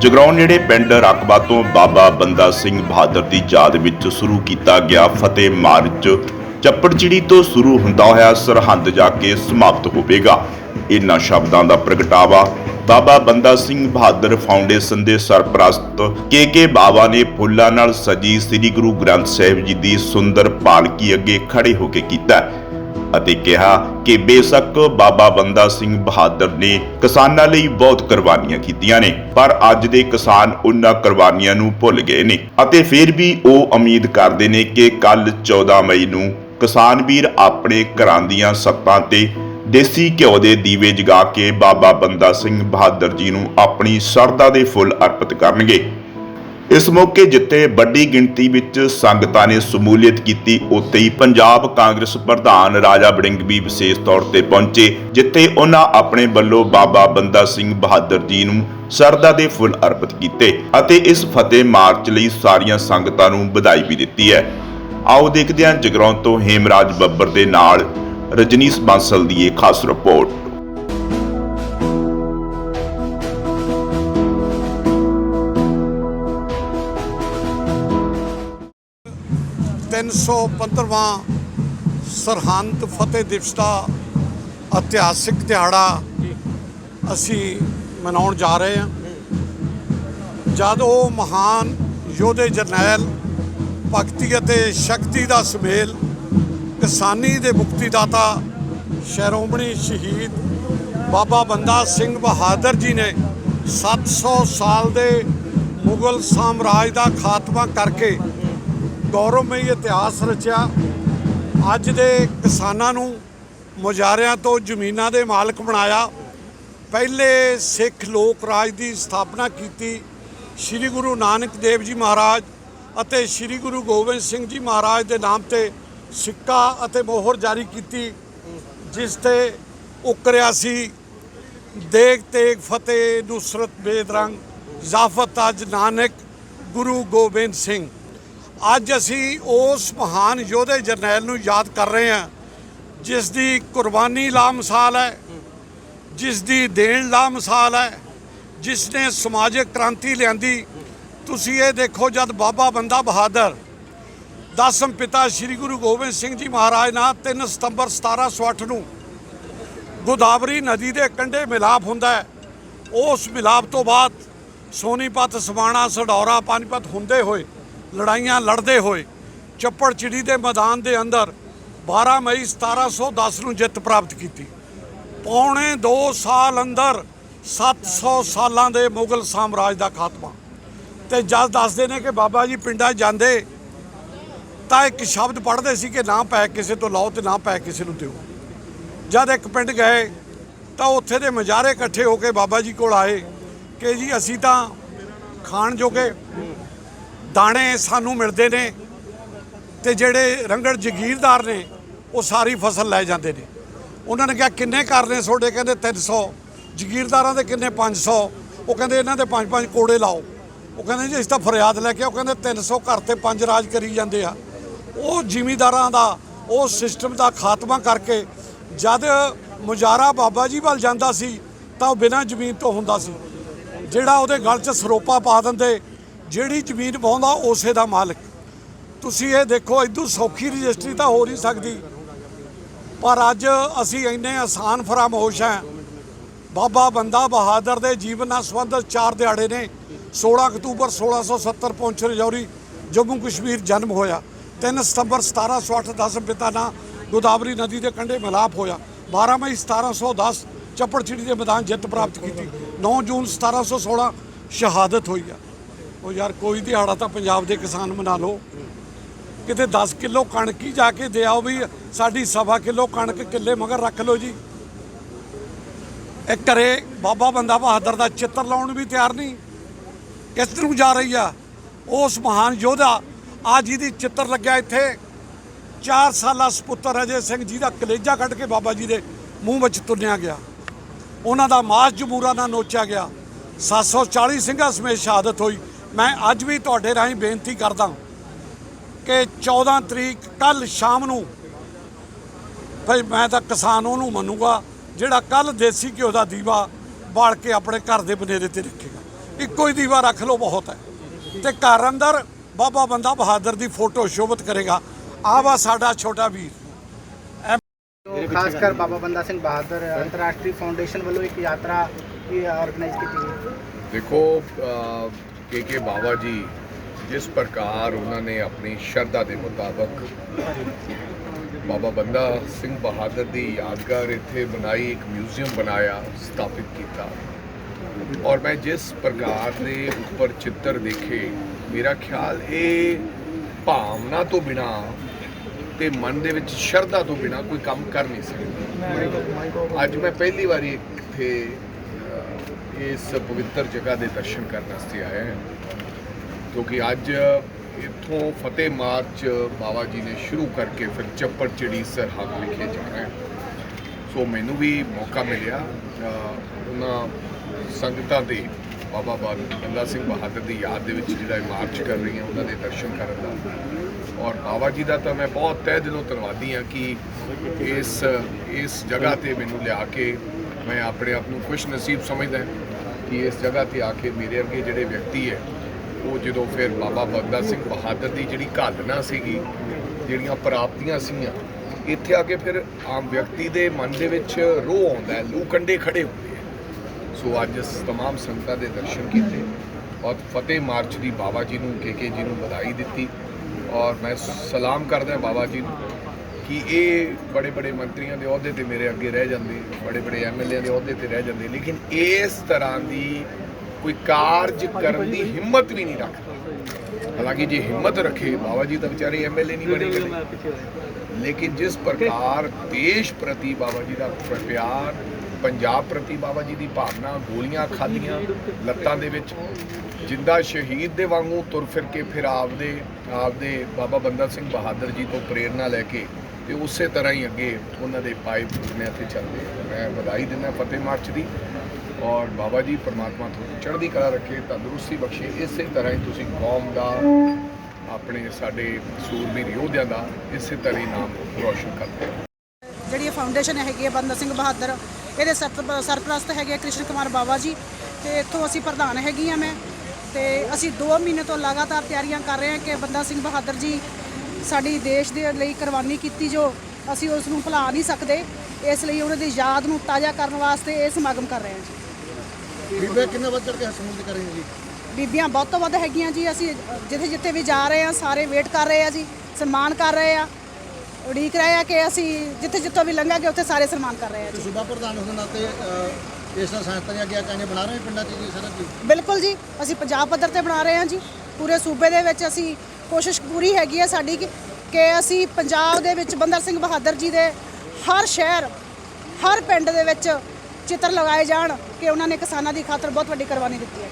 ਜਗਰਾਉਂ ਨੇੜੇ ਪਿੰਡ ਰਕਬਾ ਤੋਂ ਬਾਬਾ ਬੰਦਾ ਸਿੰਘ ਬਹਾਦਰ ਦੀ ਯਾਦ ਵਿੱਚ ਸ਼ੁਰੂ ਕੀਤਾ ਗਿਆ ਫਤਿਹ ਮਾਰਚ। ਚੱਪੜਚਿੜੀ ਤੋਂ ਸ਼ੁਰੂ ਹੁੰਦਾ ਹੋਇਆ ਸਰਹੰਦ ਜਾ ਕੇ ਸਮਾਪਤ ਹੋਵੇਗਾ। ਇਹਨਾਂ ਸ਼ਬਦਾਂ ਦਾ ਪ੍ਰਗਟਾਵਾ ਬਾਬਾ ਬੰਦਾ ਸਿੰਘ ਬਹਾਦਰ ਫਾਊਂਡੇਸ਼ਨ ਦੇ ਸਰਪ੍ਰਸਤ ਕੇ ਕੇ ਬਾਵਾ ਨੇ ਫੁੱਲਾਂ ਨਾਲ ਸਜੀ ਸ੍ਰੀ ਗੁਰੂ ਗ੍ਰੰਥ ਸਾਹਿਬ ਜੀ ਦੀ ਸੁੰਦਰ ਪਾਲਕੀ ਅੱਗੇ ਖੜੇ ਹੋ ਕੇ ਕੀਤਾ। ਅਤੇ ਕਿਹਾ ਕਿ ਬੇਸ਼ੱਕ ਬਾਬਾ ਬੰਦਾ ਸਿੰਘ ਬਹਾਦਰ ਨੇ ਕਿਸਾਨਾਂ ਲਈ ਬਹੁਤ ਕੁਰਬਾਨੀਆਂ ਕੀਤੀਆਂ ਨੇ, ਪਰ ਅੱਜ ਦੇ ਕਿਸਾਨ ਉਹਨਾਂ ਕੁਰਬਾਨੀਆਂ ਨੂੰ ਭੁੱਲ ਗਏ ਨੇ। ਅਤੇ ਫਿਰ ਵੀ ਉਹ ਉਮੀਦ ਕਰਦੇ ਨੇ ਕਿ ਕੱਲ 14 ਮਈ ਨੂੰ ਕਿਸਾਨ ਵੀਰ ਆਪਣੇ ਘਰਾਂ ਦੀਆਂ ਸੱਤਾਂ ਤੇ ਦੇਸੀ ਘਿਓ ਦੇ ਦੀਵੇ ਜਗਾ ਕੇ ਬਾਬਾ ਬੰਦਾ ਸਿੰਘ ਬਹਾਦਰ ਜੀ ਨੂੰ ਆਪਣੀ ਸ਼ਰਧਾ ਦੇ ਫੁੱਲ ਅਰਪਿਤ ਕਰਨਗੇ। ਇਸ ਮੌਕੇ ਜਿੱਥੇ ਵੱਡੀ ਗਿਣਤੀ ਵਿੱਚ ਸੰਗਤਾਂ ਨੇ ਸਮੂਲੀਅਤ ਕੀਤੀ। ਉੱਥੇ ਹੀ ਪੰਜਾਬ ਕਾਂਗਰਸ ਪ੍ਰਧਾਨ ਰਾਜਾ ਬੜਿੰਗ ਵੀ ਵਿਸ਼ੇਸ਼ ਤੌਰ ਤੇ ਪਹੁੰਚੇ, ਜਿੱਥੇ ਉਹਨਾਂ ਆਪਣੇ ਵੱਲੋਂ ਬਾਬਾ ਬੰਦਾ ਸਿੰਘ ਬਹਾਦਰ ਜੀ ਨੂੰ ਸ਼ਰਧਾ ਦੇ ਫੁੱਲ ਅਰਪਿਤ ਕੀਤੇ ਅਤੇ ਇਸ ਫਤਿਹ ਮਾਰਚ ਲਈ ਸਾਰੀਆਂ ਸੰਗਤਾਂ ਨੂੰ ਵਧਾਈ ਵੀ ਦਿੱਤੀ ਹੈ। ਆਓ ਦੇਖਦੇ ਹਾਂ ਜਗਰਾਉਂ ਤੋਂ ਹੇਮਰਾਜ ਬੱਬਰ ਦੇ ਨਾਲ ਰਜਨੀਸ਼ ਬਾਂਸਲ ਦੀ ਇਹ ਖਾਸ ਰਿਪੋਰਟ। 315ਵਾਂ ਸਰਹੰਦ ਫਤਿਹ ਦਿਵਸ ਦਾ ਇਤਿਹਾਸਿਕ ਦਿਹਾੜਾ ਅਸੀਂ ਮਨਾਉਣ ਜਾ ਰਹੇ ਹਾਂ। ਜਦ ਉਹ ਮਹਾਨ ਯੋਧੇ ਜਰਨੈਲ ਭਗਤੀ ਅਤੇ ਸ਼ਕਤੀ ਦਾ ਸੁਮੇਲ, ਕਿਸਾਨੀ ਦੇ ਮੁਕਤੀਦਾਤਾ ਸ਼੍ਰੋਮਣੀ ਸ਼ਹੀਦ ਬਾਬਾ ਬੰਦਾ ਸਿੰਘ ਬਹਾਦਰ ਜੀ ਨੇ 700 ਸਾਲ ਦੇ ਮੁਗਲ ਸਾਮਰਾਜ ਦਾ ਖਾਤਮਾ ਕਰਕੇ ਗੌਰਵਮਈ ਇਤਿਹਾਸ ਰਚਿਆ। ਅੱਜ ਦੇ ਕਿਸਾਨਾਂ ਨੂੰ ਮੁਜ਼ਾਰਿਆਂ ਤੋਂ ਜ਼ਮੀਨਾਂ ਦੇ ਮਾਲਕ ਬਣਾਇਆ। ਪਹਿਲੇ ਸਿੱਖ ਲੋਕ ਰਾਜ ਦੀ ਸਥਾਪਨਾ ਕੀਤੀ ਸ੍ਰੀ ਗੁਰੂ ਨਾਨਕ ਦੇਵ ਜੀ ਮਹਾਰਾਜ ਅਤੇ ਸ੍ਰੀ ਗੁਰੂ ਗੋਬਿੰਦ ਸਿੰਘ ਜੀ ਮਹਾਰਾਜ ਦੇ ਨਾਮ ਤੇ ਸਿੱਕਾ ਅਤੇ ਮੋਹਰ ਜਾਰੀ ਕੀਤੀ, ਜਿਸ ਤੇ ਉਕਰਿਆ ਸੀ, ਦੇਗ ਤੇਗ ਫਤਿਹ, ਨੁਸਰਤ ਬੇਦਰੰਗ ਜ਼ਾਫਤ ਅਜ ਨਾਨਕ, ਗੁਰੂ ਗੋਬਿੰਦ ਸਿੰਘ। ਅੱਜ ਅਸੀਂ ਉਸ ਮਹਾਨ ਯੋਧੇ ਜਰਨੈਲ ਨੂੰ ਯਾਦ ਕਰ ਰਹੇ ਹਾਂ, ਜਿਸ ਦੀ ਕੁਰਬਾਨੀ ਲਾਮਿਸਾਲ ਹੈ, ਜਿਸ ਦੀ ਦੇਣ ਲਾਮਿਸਾਲ ਹੈ, ਜਿਸ ਨੇ ਸਮਾਜਿਕ ਕ੍ਰਾਂਤੀ ਲਿਆਂਦੀ। ਤੁਸੀਂ ਇਹ ਦੇਖੋ ਜਦ ਬਾਬਾ ਬੰਦਾ ਬਹਾਦਰ, ਦਸਮ ਪਿਤਾ ਸ੍ਰੀ ਗੁਰੂ ਗੋਬਿੰਦ ਸਿੰਘ ਜੀ ਮਹਾਰਾਜ ਨਾਲ 3 ਸਤੰਬਰ 1708 ਨੂੰ ਗੋਦਾਵਰੀ ਨਦੀ ਦੇ ਕੰਢੇ ਮਿਲਾਪ ਹੁੰਦਾ ਹੈ। ਉਸ ਮਿਲਾਪ ਤੋਂ ਬਾਅਦ ਸੋਨੀਪਤ, ਸਵਾਣਾ, ਸਡੌਰਾ, ਪਾਨੀਪਤ ਹੁੰਦੇ ਹੋਏ ਲੜਾਈਆਂ ਲੜਦੇ ਹੋਏ ਚੱਪੜ ਚਿੜੀ ਦੇ ਮੈਦਾਨ ਦੇ ਅੰਦਰ 12 ਮਈ 1710 ਨੂੰ ਜਿੱਤ ਪ੍ਰਾਪਤ ਕੀਤੀ। ਪੌਣੇ 2 ਸਾਲ ਅੰਦਰ 700 ਸਾਲਾਂ ਦੇ ਮੁਗਲ ਸਾਮਰਾਜ ਦਾ ਖਾਤਮਾ। ਤੇ ਜਦ ਦੱਸਦੇ ਨੇ ਕਿ ਬਾਬਾ ਜੀ ਪਿੰਡਾਂ 'ਚ ਜਾਂਦੇ ਤਾਂ ਇੱਕ ਸ਼ਬਦ ਪੜ੍ਹਦੇ ਸੀ ਕਿ ਨਾ ਪੈ ਕਿਸੇ ਤੋਂ ਲਓ ਤੇ ਨਾ ਪੈ ਕਿਸੇ ਨੂੰ ਦਿਓ। ਜਦ ਇੱਕ ਪਿੰਡ ਗਏ ਤਾਂ ਉੱਥੇ ਦੇ ਮਜਾਰੇ ਇਕੱਠੇ ਹੋ ਕੇ ਬਾਬਾ ਜੀ ਕੋਲ ਆਏ ਕਿ ਜੀ ਅਸੀਂ ਤਾਂ ਖਾਣ ਜੋਗੇ ਦਾਣੇ ਸਾਨੂੰ ਮਿਲਦੇ ਨੇ ਤੇ ਜਿਹੜੇ ਰੰਗੜ ਜਗੀਰਦਾਰ ਨੇ, ਉਹ ਸਾਰੀ ਫਸਲ ਲੈ ਜਾਂਦੇ ਨੇ। ਉਹਨਾਂ ਨੇ ਕਿਹਾ, ਕਿੰਨੇ ਘਰ ਨੇ ਤੁਹਾਡੇ? ਕਹਿੰਦੇ 300 ਜਗੀਰਦਾਰਾਂ ਦੇ ਕਿੰਨੇ? 500 ਉਹ ਕਹਿੰਦੇ, ਇਹਨਾਂ ਦੇ ਪੰਜ ਪੰਜ ਕੋੜੇ ਲਾਓ। ਉਹ ਕਹਿੰਦੇ, ਜੀ ਇਸ ਤਾਂ ਫਰਿਆਦ ਲੈ ਕੇ ਉਹ ਕਹਿੰਦੇ 300 ਘਰ ਤੇ ਪੰਜ ਰਾਜ ਕਰੀ ਜਾਂਦੇ ਆ। ਉਹ ਜ਼ਿਮੀਦਾਰਾਂ ਦਾ, ਉਹ ਸਿਸਟਮ ਦਾ ਖਾਤਮਾ ਕਰਕੇ ਜਦ ਮੁਜਾਰਾ ਬਾਬਾ ਜੀ ਵੱਲ ਜਾਂਦਾ ਸੀ, ਤਾਂ ਉਹ ਬਿਨਾਂ ਜ਼ਮੀਨ ਤੋਂ ਹੁੰਦਾ ਸੀ। ਜਿਹੜਾ ਉਹਦੇ ਗਲ 'ਚ ਸਰੋਪਾ ਪਾ ਦਿੰਦੇ ਜਿਹੜੀ ਜ਼ਮੀਨ ਪਾਉਂਦਾ ਉਸੇ ਦਾ ਮਾਲਕ। ਤੁਸੀਂ ਇਹ ਦੇਖੋ ਇਦੋਂ ਸੌਖੀ ਰਜਿਸਟਰੀ ਤਾਂ ਹੋ ਨਹੀਂ ਸਕਦੀ। ਪਰ ਅੱਜ ਅਸੀਂ ਇੰਨੇ ਆਸਾਨ ਫਰਾਮੋਸ਼ ਹਾਂ। ਬਾਬਾ ਬੰਦਾ ਬਹਾਦਰ ਦੇ ਜੀਵਨ ਨਾਲ ਸੰਬੰਧਿਤ ਚਾਰ ਦਿਹਾੜੇ ਨੇ। 16 ਅਕਤੂਬਰ 1670 ਪਹੁੰਚ ਰਜੌਰੀ, ਜੰਮੂ ਕਸ਼ਮੀਰ ਜਨਮ ਹੋਇਆ। 3 ਸਤੰਬਰ 1708 ਦਸਮ ਪਿਤਾ ਨਾਲ ਗੋਦਾਵਰੀ ਨਦੀ ਦੇ ਕੰਢੇ ਮਿਲਾਪ ਹੋਇਆ। 12 ਮਈ 1710 ਚੱਪੜਚਿੜੀ ਦੇ ਮੈਦਾਨ ਜਿੱਤ ਪ੍ਰਾਪਤ ਕੀਤੀ। 9 ਜੂਨ 1716 ਸ਼ਹਾਦਤ ਹੋਈ ਆ। ਉਹ ਯਾਰ ਕੋਈ ਦਿਹਾੜਾ ਤਾਂ ਪੰਜਾਬ ਦੇ ਕਿਸਾਨ ਮਨਾ ਲਓ। ਕਿਤੇ 10 ਕਿਲੋ ਕਣਕ ਹੀ ਜਾ ਕੇ ਦੇ ਆਓ ਵੀ ਸਾਡੀ ਸਵਾ ਕਿਲੋ ਕਣਕ ਕਿੱਲੇ ਮਗਰ ਰੱਖ ਲਓ ਜੀ। ਇਹ ਘਰੇ ਬਾਬਾ ਬੰਦਾ ਬਹਾਦਰ ਦਾ ਚਿੱਤਰ ਲਾਉਣ ਨੂੰ ਵੀ ਤਿਆਰ ਨਹੀਂ। ਕਿਸ ਨੂੰ ਜਾ ਰਹੀ ਆ? ਉਸ ਮਹਾਨ ਯੋਧਾ ਆ ਜਿਹਦੀ ਚਿੱਤਰ ਲੱਗਿਆ ਇੱਥੇ। 4 ਸਾਲਾ ਸੁਪੁੱਤਰ ਅਜੇ ਸਿੰਘ ਜੀ ਦਾ ਕਲੇਜਾ ਕੱਢ ਕੇ ਬਾਬਾ ਜੀ ਦੇ ਮੂੰਹ ਵਿੱਚ ਤੁੰਨਿਆ ਗਿਆ। ਉਹਨਾਂ ਦਾ ਮਾਸ ਜਮੂਰਾ ਨਾਲ ਨੋਚਿਆ ਗਿਆ। 740 ਸਿੰਘਾਂ ਸਮੇਤ ਸ਼ਹਾਦਤ ਹੋਈ। ਮੈਂ ਅੱਜ ਵੀ ਤੁਹਾਡੇ ਰਾਹੀਂ ਬੇਨਤੀ ਕਰਦਾ ਕਿ 14 ਤਰੀਕ ਕੱਲ ਸ਼ਾਮ ਨੂੰ ਭਈ ਮੈਂ ਤਾਂ ਕਿਸਾਨ ਉਹਨੂੰ ਮੰਨੂਗਾ ਜਿਹੜਾ ਕੱਲ ਦੇਸੀ ਘਿਓ ਦਾ ਦੀਵਾ ਬਾਲ ਕੇ ਆਪਣੇ ਘਰ ਦੇ ਬਨੇਰੇ ਤੇ ਰੱਖੇਗਾ। ਇੱਕੋ ਹੀ ਦੀਵਾ ਰੱਖ ਲਓ ਬਹੁਤ ਹੈ। ਤੇ ਘਰ ਅੰਦਰ ਬਾਬਾ ਬੰਦਾ ਬਹਾਦਰ ਦੀ ਫੋਟੋ ਸ਼ੋਭਤ ਕਰੇਗਾ। ਆਹ ਵਾ ਸਾਡਾ ਛੋਟਾ ਵੀਰ। ਖਾਸ ਕਰ ਬਾਬਾ ਬੰਦਾ ਸਿੰਘ ਬਹਾਦਰ ਅੰਤਰਰਾਸ਼ਟਰੀ ਫਾਊਂਡੇਸ਼ਨ ਵੱਲੋਂ ਇੱਕ ਯਾਤਰਾ ਆਰਗੇਨਾਈਜ਼ ਕੀਤੀ ਗਈ। ਦੇਖੋ ਕੇ ਕੇ ਬਾਬਾ ਜੀ, ਜਿਸ ਪ੍ਰਕਾਰ ਉਹਨਾਂ ਨੇ ਆਪਣੀ ਸ਼ਰਧਾ ਦੇ ਮੁਤਾਬਕ ਬਾਬਾ ਬੰਦਾ ਸਿੰਘ ਬਹਾਦਰ ਦੀ ਯਾਦਗਾਰ ਇੱਥੇ ਬਣਾਈ, ਇੱਕ ਮਿਊਜ਼ੀਅਮ ਬਣਾਇਆ, ਸਥਾਪਿਤ ਕੀਤਾ। ਔਰ ਮੈਂ ਜਿਸ ਪ੍ਰਕਾਰ ਦੇ ਉੱਪਰ ਚਿੱਤਰ ਦੇਖੇ, ਮੇਰਾ ਖਿਆਲ ਇਹ ਭਾਵਨਾ ਤੋਂ ਬਿਨਾ ਤੇ ਮਨ ਦੇ ਵਿੱਚ ਸ਼ਰਧਾ ਤੋਂ ਬਿਨਾ ਕੋਈ ਕੰਮ ਕਰ ਨਹੀਂ ਸਕਦਾ। ਅੱਜ ਮੈਂ ਪਹਿਲੀ ਵਾਰੀ ਇੱਥੇ ਇਸ ਪਵਿੱਤਰ ਜਗ੍ਹਾ ਦੇ ਦਰਸ਼ਨ ਕਰਨ ਵਾਸਤੇ ਆਇਆ ਹਾਂ। ਕਿਉਂਕਿ ਅੱਜ ਇੱਥੋਂ ਫਤਿਹ ਮਾਰਚ ਬਾਬਾ ਜੀ ਨੇ ਸ਼ੁਰੂ ਕਰਕੇ ਫਿਰ ਚੱਪੜ ਚਿੜੀ ਸਰਹੱਦ ਵਿਖੇ ਜਾਣਾ ਹੈ ਸੋ ਮੈਨੂੰ ਵੀ ਮੌਕਾ ਮਿਲਿਆ ਉਹਨਾਂ ਸੰਗਤਾਂ ਦੇ ਬਾਬਾ ਬਾ- ਬੰਦਾ ਸਿੰਘ ਬਹਾਦਰ ਦੀ ਯਾਦ ਦੇ ਵਿੱਚ ਜਿਹੜਾ ਮਾਰਚ ਕਰ ਰਹੀ ਹੈ ਉਹਨਾਂ ਦੇ ਦਰਸ਼ਨ ਕਰਨ ਦਾ। ਔਰ ਬਾਬਾ ਜੀ ਦਾ ਤਾਂ ਮੈਂ ਬਹੁਤ ਤਹਿ ਦਿਲੋਂ ਧੰਨਵਾਦੀ ਹਾਂ ਕਿ ਇਸ ਇਸ ਜਗ੍ਹਾ ਤੇ ਮੈਨੂੰ ਲਿਆ ਕੇ ਮੈਂ ਆਪਣੇ ਆਪ ਨੂੰ ਖੁਸ਼ ਨਸੀਬ ਸਮਝਦਾ ਕਿ ਇਸ ਜਗ੍ਹਾ ਤੇ ਆ ਕੇ ਮੇਰੇ ਵਰਗੇ ਜਿਹੜੇ ਵਿਅਕਤੀ ਹੈ ਉਹ ਜਦੋਂ ਫਿਰ ਬਾਬਾ ਬੰਦਾ ਸਿੰਘ ਬਹਾਦਰ ਦੀ ਜਿਹੜੀ ਘਾਲਣਾ ਸੀਗੀ ਜਿਹੜੀਆਂ ਪ੍ਰਾਪਤੀਆਂ ਸੀਗੀਆਂ ਇੱਥੇ ਆ ਕੇ ਫਿਰ ਆਮ ਵਿਅਕਤੀ ਦੇ ਮਨ ਦੇ ਵਿੱਚ ਰੋਹ ਆਉਂਦਾ ਹੈ ਲੂ ਕੰਡੇ ਖੜੇ ਹੁੰਦੇ ਆ ਸੋ ਅੱਜ ਇਸ तमाम ਸੰਗਤਾਂ ਦੇ ਦਰਸ਼ਨ ਕੀਤੇ ਔਰ ਫਤਿਹ ਮਾਰਚ ਦੀ ਬਾਬਾ ਜੀ ਨੂੰ ਕੇ ਕੇ ਜੀ ਨੂੰ ਵਧਾਈ ਦਿੱਤੀ ਔਰ ਮੈਂ ਸਲਾਮ ਕਰਦਾ ਬਾਬਾ ਜੀ ਨੂੰ ਕਿ ਇਹ ਬੜੇ ਬੜੇ ਮੰਤਰੀਆਂ ਦੇ ਅਹੁਦੇ ਤੇ ਮੇਰੇ ਅੱਗੇ ਰਹਿ ਜਾਂਦੇ, ਬੜੇ ਬੜੇ ਐਮਐਲਏ ਦੇ ਅਹੁਦੇ ਤੇ ਰਹਿ ਜਾਂਦੇ, ਲੇਕਿਨ ਇਸ ਤਰ੍ਹਾਂ ਦੀ ਕੋਈ ਕਾਰਜ ਕਰਨ ਦੀ ਹਿੰਮਤ ਵੀ ਨਹੀਂ ਰੱਖਦਾ। ਹਾਲਾਂਕਿ ਜੇ ਹਿੰਮਤ ਰੱਖੇ ਬਾਬਾ ਜੀ ਤਾਂ ਵਿਚਾਰੇ ਐਮਐਲਏ ਨਹੀਂ ਬਣੇ ਕਦੇ। ਲੇਕਿਨ ਜਿਸ ਪ੍ਰਕਾਰ ਦੇਸ਼ ਪ੍ਰਤੀ ਬਾਬਾ ਜੀ ਦਾ ਪਿਆਰ, ਪੰਜਾਬ ਪ੍ਰਤੀ ਬਾਬਾ ਜੀ ਦੀ ਭਾਵਨਾ, ਗੋਲੀਆਂ ਖਾਧੀਆਂ, ਲੱਤਾਂ ਦੇ ਵਿੱਚ ਜਿੰਦਾ ਸ਼ਹੀਦ ਦੇ ਵਾਂਗੂ ਤੁਰ ਫਿਰ ਕੇ ਫਿਰ ਆਪਦੇ ਆਪਦੇ ਬਾਬਾ ਬੰਦਾ ਸਿੰਘ ਬਹਾਦਰ ਜੀ ਤੋਂ ਪ੍ਰੇਰਣਾ ਲੈ ਕੇ ਤੇ ਉਸੇ ਤਰ੍ਹਾਂ ਹੀ ਅੱਗੇ ਉਹਨਾਂ ਦੇ ਪਾਏ ਨੇ ਇੱਥੇ ਚੱਲਦੇ ਮੈਂ ਵਧਾਈ ਦਿੰਦਾ ਫਤਿਹ ਮਾਰਚ ਦੀ ਔਰ ਬਾਬਾ ਜੀ ਪਰਮਾਤਮਾ ਤੁਹਾਨੂੰ ਚੜ੍ਹਦੀ ਕਲਾ ਰੱਖੇ, ਤੰਦਰੁਸਤੀ ਬਖਸ਼ੇ। ਇਸੇ ਤਰ੍ਹਾਂ ਹੀ ਤੁਸੀਂ ਕੌਮ ਦਾ, ਆਪਣੇ ਸਾਡੇ ਸੂਰਬੀਰ ਯੋਧਿਆਂ ਦਾ ਇਸੇ ਤਰ੍ਹਾਂ ਹੀ ਨਾਮ ਰੋਸ਼ਨ ਕਰਦੇ ਰਹੋ ਜਿਹੜੀ ਇਹ ਫਾਊਂਡੇਸ਼ਨ ਹੈਗੀ ਹੈ ਬੰਦਾ ਸਿੰਘ ਬਹਾਦਰ, ਇਹਦੇ ਸਰਪ- ਸਰਪ੍ਰਸਤ ਹੈਗੇ ਆ ਕ੍ਰਿਸ਼ਨ ਕੁਮਾਰ ਬਾਬਾ ਜੀ ਤੇ ਇੱਥੋਂ ਅਸੀਂ ਪ੍ਰਧਾਨ ਹੈਗੀ ਆ ਮੈਂ ਤੇ ਅਸੀਂ 2 ਮਹੀਨੇ ਤੋਂ ਲਗਾਤਾਰ ਤਿਆਰੀਆਂ ਕਰ ਰਹੇ ਹਾਂ ਕਿ ਬੰਦਾ ਸਿੰਘ ਬਹਾਦਰ ਜੀ ਸਾਡੀ ਦੇਸ਼ ਦੇ ਲਈ ਕੁਰਬਾਨੀ ਕੀਤੀ ਜੋ ਅਸੀਂ ਉਸ ਨੂੰ ਭੁਲਾ ਨਹੀਂ ਸਕਦੇ ਇਸ ਲਈ ਉਹਨਾਂ ਦੀ ਯਾਦ ਨੂੰ ਤਾਜ਼ਾ ਕਰਨ ਵਾਸਤੇ ਇਹ ਸਮਾਗਮ ਕਰ ਰਹੇ ਹਾਂ ਜੀ। ਬੀਬੇ ਕਿੰਨੇ ਵੱਧ ਚੜ ਕੇ ਹਸਮੁਖ ਕਰ ਰਹੇ ਹੋ ਜੀ? ਬੀਬੀਆਂ ਬਹੁਤ ਤੋਂ ਵੱਧ ਹੈਗੀਆਂ ਜੀ ਅਸੀਂ ਜਿੱਥੇ ਜਿੱਥੇ ਵੀ ਜਾ ਰਹੇ ਹਾਂ ਸਾਰੇ ਵੇਟ ਕਰ ਰਹੇ ਆ ਜੀ ਸਨਮਾਨ ਕਰ ਰਹੇ ਆ ਉਡੀਕ ਰਹੇ ਆ ਕਿ ਅਸੀਂ ਜਿੱਥੇ ਜਿੱਥੋਂ ਵੀ ਲੰਘਾਂਗੇ ਉੱਥੇ ਸਾਰੇ ਸਨਮਾਨ ਕਰ ਰਹੇ ਆ ਜੀ। ਸੂਬਾ ਪ੍ਰਧਾਨ ਹੋਣ ਦੇ ਨਾਤੇ ਅਹ, ਇਸ ਤਰ੍ਹਾਂ ਸੰਸਥਾ ਦੀਆਂ ਅੱਗੇ ਕਾਨੇ ਬਣਾ ਰਹੇ ਹੋ ਪਿੰਡਾਂ 'ਚ ਜੀ ਸਾਰਾ ਜੀ? ਬਿਲਕੁਲ ਜੀ ਅਸੀਂ ਪੰਜਾਬ ਪੱਧਰ ਤੇ ਬਣਾ ਰਹੇ ਹਾਂ ਜੀ। ਪੂਰੇ ਸੂਬੇ ਦੇ ਵਿੱਚ ਅਸੀਂ ਕੋਸ਼ਿਸ਼ ਪੂਰੀ ਹੈਗੀ ਹੈ ਸਾਡੀ ਕਿ ਕਿ ਅਸੀਂ ਪੰਜਾਬ ਦੇ ਵਿੱਚ ਬੰਦਾ ਸਿੰਘ ਬਹਾਦਰ ਜੀ ਦੇ ਹਰ ਸ਼ਹਿਰ, ਹਰ ਪਿੰਡ ਦੇ ਵਿੱਚ ਚਿੱਤਰ ਲਗਾਏ ਜਾਣ ਕਿ ਉਹਨਾਂ ਨੇ ਕਿਸਾਨਾਂ ਦੀ ਖਾਤਰ ਬਹੁਤ ਵੱਡੀ ਕੁਰਬਾਨੀ ਦਿੱਤੀ ਹੈ